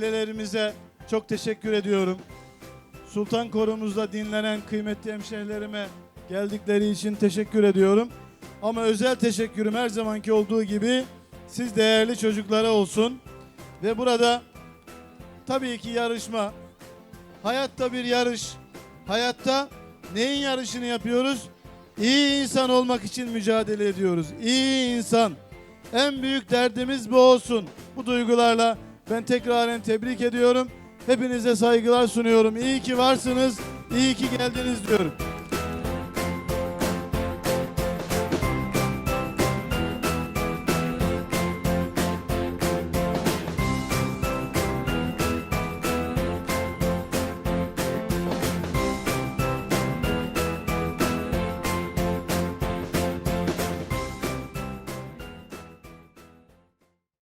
ailelerimize çok teşekkür ediyorum. Sultan Korumuzda dinlenen kıymetli hemşehrilerime geldikleri için teşekkür ediyorum. Ama özel teşekkürüm her zamanki olduğu gibi siz değerli çocuklara olsun. Ve burada tabii ki yarışma. Hayatta bir yarış. Hayatta neyin yarışını yapıyoruz? İyi insan olmak için mücadele ediyoruz. İyi insan. En büyük derdimiz bu olsun. Bu duygularla ben tekraren tebrik ediyorum. Hepinize saygılar sunuyorum. İyi ki varsınız. İyi ki geldiniz diyorum.